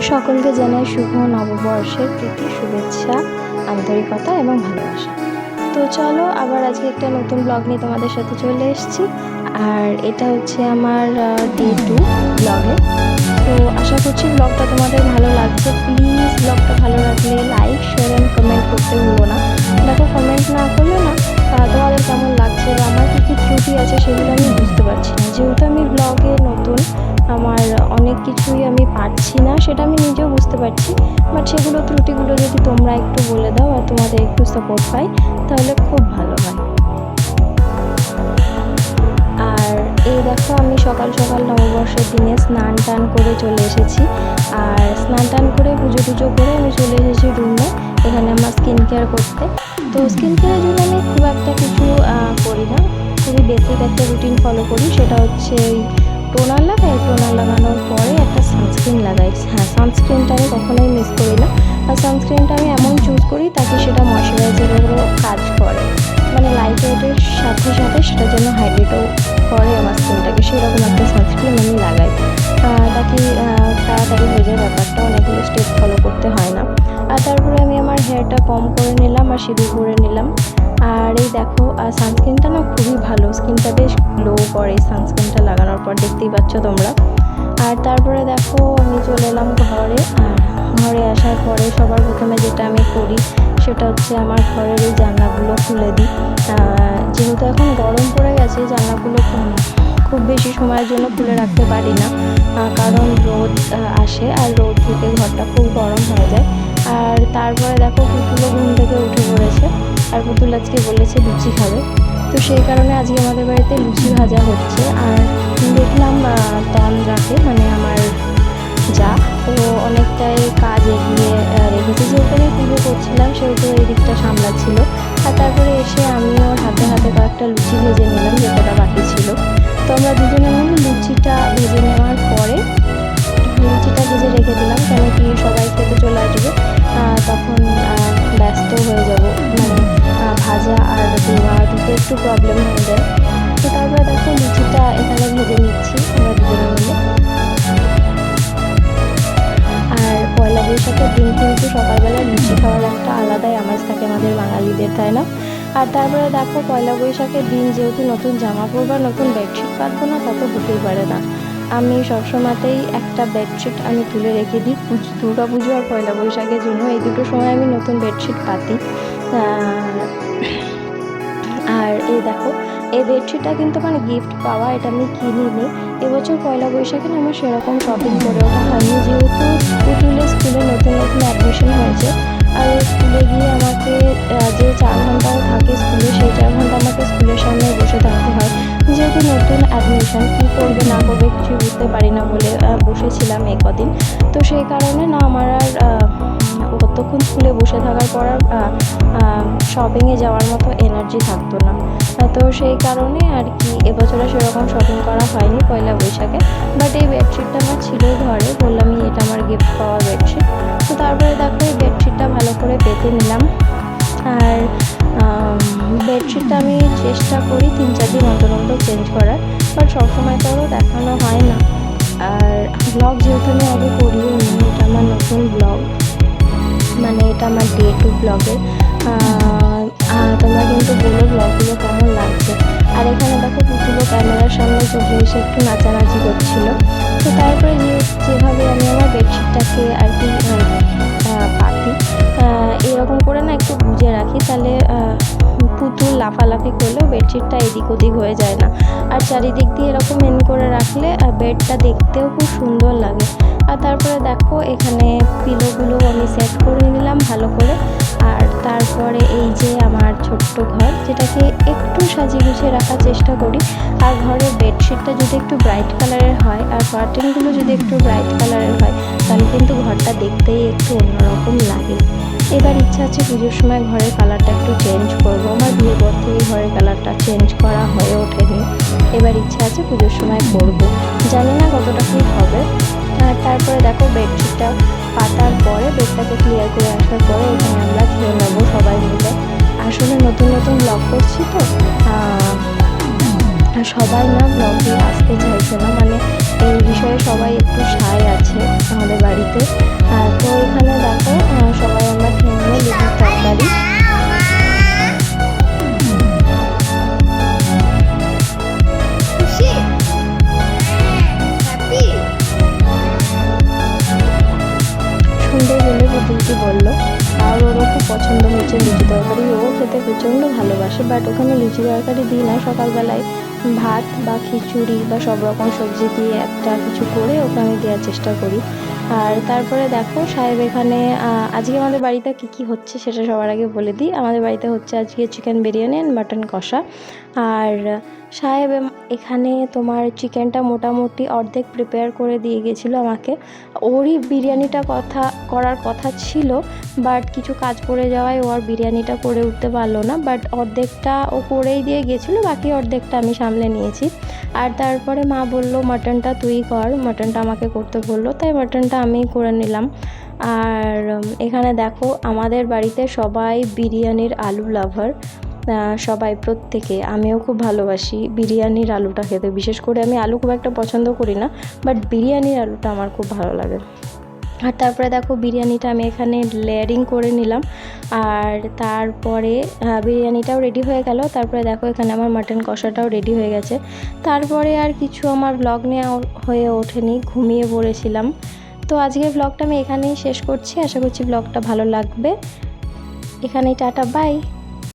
সকলকে জানাই শুভ নববর্ষের প্রীতি, শুভেচ্ছা, আন্তরিকতা এবং ভালোবাসা। তো চলো আবার আজকে একটা নতুন ব্লগ নিয়ে তোমাদের সাথে চলে এসেছি। আর এটা হচ্ছে আমার ডে টু ব্লগে তো আশা করছি ব্লগটা তোমাদের ভালো লাগছে। প্লিজ ব্লগটা ভালো লাগলে লাইক শেয়ার অ্যান্ড কমেন্ট করতে ভুলো না। দেখো কমেন্ট না করলে না তোমাদের কেমন লাগছে বা আমার কী কী ত্রুটি আছে সেগুলো আমি বুঝতে পারছি না। যেহেতু আমি ব্লগে কিছুই আমি পারছি না, সেটা আমি নিজেও বুঝতে পারছি। বাট সেগুলো, ত্রুটিগুলো যদি তোমরা একটু বলে দাও আর তোমাদের একটু সাপোর্ট পাই, তাহলে খুব ভালো হয়। আর এই দেখো, আমি সকাল সকাল নববর্ষের দিনে স্নান টান করে চলে এসেছি। আর স্নান টান করে পুজো টুজো করে আমি চলে এসেছি রুমে, এখানে আমার স্কিন কেয়ার করতে। তো স্কিন কেয়ারের জন্য আমি খুব একটা কিছু করি না। খুবই বেসিক একটা রুটিন ফলো করি, সেটা হচ্ছে টোনার লাগাই, টোনার লাগানোর পরে একটা সানস্ক্রিন লাগাই হ্যাঁ সানস্ক্রিনটা আমি কখনোই মিস করি না। আর সানস্ক্রিনটা আমি এমন চুজ করি তাকে সেটা ময়শ্চারাইজারেরও কাজ করে। মানে লাইট ওয়েটের সাথে সাথে সেটা যেন হাইড্রেটও করে আমার স্কিনটাকে সেরকম একটা সানস্ক্রিন আমি লাগাই। তাকে তাড়াতাড়ি হয়ে যায় ব্যাপারটা অনেকগুলো স্টেপ ফলো করতে হয় না। আর তারপরে আমি আমার হেয়ারটা কম করে নিলাম আর সিঁদুর করে নিলাম। আর এই দেখো, আর সানস্ক্রিনটা না খুবই ভালো। স্কিনটা বেশ গ্লো করে সানস্ক্রিনটা লাগানোর পর, দেখতেই পাচ্ছ তোমরা। আর তারপরে দেখো, আমি চলে এলাম ঘরে। আর ঘরে আসার পরে সবার প্রথমে যেটা আমি করি, সেটা হচ্ছে আমার ঘরের এই জানলাগুলো খুলে দিই। যেহেতু এখন গরম পড়ে গেছে, জানলাগুলো খুব- বেশি সময়ের জন্য খুলে রাখতে পারি না। কারণ রোদ আসে আর রোদ থেকে ঘরটা খুব গরম হয়ে যায়। আর তারপরে দেখো, পুতুলও ঘুম থেকে উঠে পড়েছে। আর পুতুল আজকে বলেছে লুচি খাবে। তো সেই কারণে আজকে আমাদের বাড়িতে লুচি ভাজা হচ্ছে। আর দেখলাম তন্দ্রাকে মানে আমার যা। ও অনেকটাই কাজ এগিয়ে রেখেছে। যেহেতু আমি পুজো করছিলাম একটু প্রবলেম হয়ে যায়। তো তারপরে দেখো লুচিটা এখানে ভেজে নিচ্ছি, আমরা দুজনে মিলে। আর পয়লা বৈশাখের দিন কিন্তু সকালবেলা লুচি খাওয়ার একটা আলাদাই আমেজ থাকে আমাদের বাঙালিদের, তাই না? আর তারপরে দেখো পয়লা বৈশাখের দিন যেহেতু নতুন জামা পরবো নতুন বেডশিট পাতবো না তত হতেই পারে না। আমি সবসময়তেই একটা বেডশিট আমি তুলে রেখে দিই দুর্গা পুজো আর পয়লা বৈশাখের জন্য। এই দুটো সময় আমি নতুন বেডশিট পাতি এই দেখো, এই বেডশিটটা কিন্তু মানে গিফট পাওয়া, এটা আমি কিনিনি। এবছর পয়লা বৈশাখে আমার সেরকম শপিং করে ওঠা হয়নি যেহেতু পুতুলের স্কুলে নতুন নতুন অ্যাডমিশন হয়েছে, আর স্কুলে গিয়ে আমাকে যে চার ঘন্টাও থাকে স্কুলে, সেই চার ঘণ্টা আমাকে স্কুলের সামনে বসে থাকতে হয়। যেহেতু নতুন অ্যাডমিশন কী করবে না করবে কিছু বুঝতে পারি না বলে বসেছিলাম এই কদিন তো সেই কারণে না কতক্ষণ স্কুলে বসে থাকার পর শপিংয়ে যাওয়ার মতো এনার্জি থাকতো না। তো সেই কারণে আর কি এবছরে সেরকম শপিং করা হয়নি পয়লা বৈশাখে। বাট এই বেডশিটটা আমার ছিলই ঘরে, বললাম এটা আমার গিফট পাওয়া বেডশিট তো তারপরে দেখো, এই বেডশিটটা ভালো করে পেতে নিলাম। আর বেডশিটটা আমি চেষ্টা করি তিন চার দিন অন্তর অন্তর চেঞ্জ করার। বাট সবসময় তো দেখানো হয় না। ব্লগের তোমরা কিন্তু বলো ব্লগগুলো কেমন লাগছে। আর এখানে দেখো পুতুলো ক্যামেরার সামনে চলে এসে একটু নাচানাচি করছিল। তো তারপরে যেভাবে আমি আমার বেডশিটটাকে আর কি পাতি এরকম করে না একটু বুঝে রাখি। তাহলে পুতুল লাফালাফি করলেও বেডশিটটা এদিক ওদিক হয়ে যায় না। আর চারিদিক দিয়ে এরকম এন করে রাখলে আর বেডটা দেখতেও খুব সুন্দর লাগে। আর তারপরে দেখো, এখানে পিলোগুলো আমি সেট করে নিলাম ভালো করে। আর তারপরে এই যে আমার ছোট্ট ঘর, যেটাকে একটু সাজিয়ে গুছিয়ে রাখার চেষ্টা করি। আর ঘরের বেডশিটটা যদি একটু ব্রাইট কালারের হয়, আর কার্টেনগুলো যদি একটু ব্রাইট কালারের হয়, তাহলে কিন্তু ঘরটা দেখতেই একটু অন্যরকম এবার ইচ্ছা আছে পুজোর সময় ঘরের কালারটা একটু চেঞ্জ করব। আমার বিয়ের পর থেকে ঘরের কালারটা চেঞ্জ করা হয়ে ওঠেনি। এবার ইচ্ছা আছে পুজোর সময় করব। জানি না কতটা কি হবে। আর তারপরে দেখো বেডশিটটা পাতার পরে বেডটাকে ক্লিয়ার করে আসার পরে এখানে আমরা খেয়ে নেব সবাই মিলে। আসলে নতুন নতুন ব্লগ করছি তো। সবাই না ব্লগে আসতে চাইছে না। মানে এই বিষয়ে সবাই একটু সায় আছে আমাদের বাড়িতে। তো এখানে দেখো প্রচণ্ড ভালোবাসে বাট ওখানে লুচি তরকারি দিই না সকালবেলায়। ভাত বা খিচুড়ি বা সব রকম সবজি দিয়ে একটা কিছু করে ওখানে আমি দেওয়ার চেষ্টা করি। আর তারপরে দেখো সাহেব এখানে আজকে আমাদের বাড়িতে কী কী হচ্ছে সেটা সবার আগে বলে দিই। আমাদের বাড়িতে হচ্ছে আজকে চিকেন বিরিয়ানি অ্যান্ড মাটন কষা। আর সাহেব এখানে তোমার চিকেনটা মোটামুটি অর্ধেক প্রিপেয়ার করে দিয়ে গেছিল আমাকে। ওরই বিরিয়ানিটা কথা, করার কথা ছিল বাট কিছু কাজ পড়ে যাওয়ায় ও আর বিরিয়ানিটা করে উঠতে পারল না। বাট অর্ধেকটা ও করেই দিয়ে গেছিল, বাকি অর্ধেকটা আমি সামলে নিয়েছি। আর তারপরে মা বলল, মাটনটা তুই কর। মাটনটা আমাকে করতে বলল, তাই মাটনটা আমি করে নিলাম। আর এখানে দেখো, আমাদের বাড়িতে সবাই বিরিয়ানির আলু লাভার সবাই প্রত্যেকে আমিও খুব ভালোবাসি। বিরিয়ানির আলুটা খেতে, বিশেষ করে আমি আলু খুব একটা পছন্দ করি না বাট বিরিয়ানির আলুটা আমার খুব ভালো লাগে। আর তারপরে দেখো বিরিয়ানিটা আমি এখানে লেয়ারিং করে নিলাম, আর তারপরে বিরিয়ানিটাও রেডি হয়ে গেল। তারপরে দেখো এখানে আমার মাটন কষাটাও রেডি হয়ে গেছে। তারপরে আর কিছু আমার ব্লগ নেওয়া হয়ে ওঠেনি, ঘুমিয়ে পড়েছিলাম। তো আজকের ব্লগটা আমি এখানেই শেষ করছি। আশা করছি ব্লগটা ভালো লাগবে। এখানেই টাটা বাই